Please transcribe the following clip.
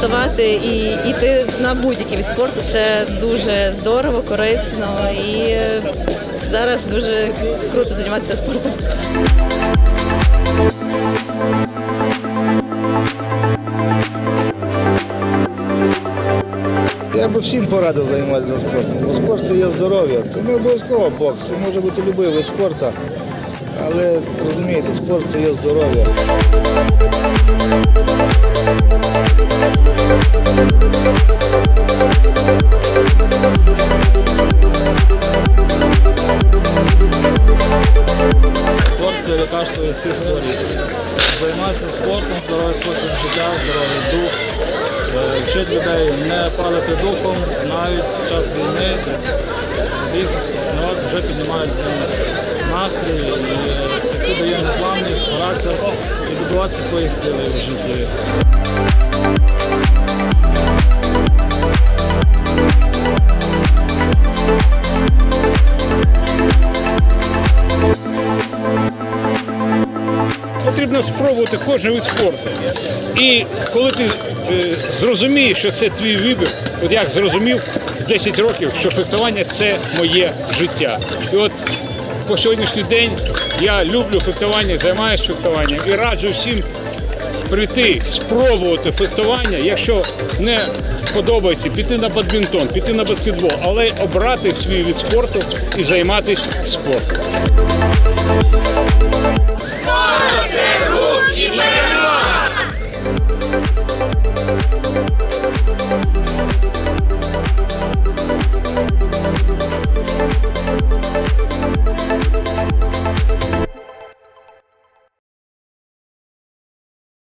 починати і йти на будь-який від спорту. Це дуже здорово, корисно і зараз дуже круто займатися спортом. Я б всім порадив займатися спортом, бо спорт це є здоров'я. Це не обов'язково бокс, це може бути будь-який вид спорту. Але розумієте, спорт це є здоров'я. Спорт це лікарство від всіх хворіб. Займатися спортом, здоровий спосіб життя, здоровий дух. Е, Вчить людей не палити духом, навіть в час війни, бігти, спортуватися, вже піднімають настрій, і це дає незламність, характер і добиватися своїх цілей в житті. Потрібно спробувати кожен вид спорту. І коли ти е, зрозумієш, що це твій вибір, от як зрозумів 10 років, що фехтування це моє життя. І от по сьогоднішній день я люблю фехтування, займаюся фехтуванням і раджу всім прийти, спробувати фехтування, якщо не подобається піти на бадмінтон, піти на баскетбол, але обрати свій від спорту і займатися спортом. Спорт це рух і перемога!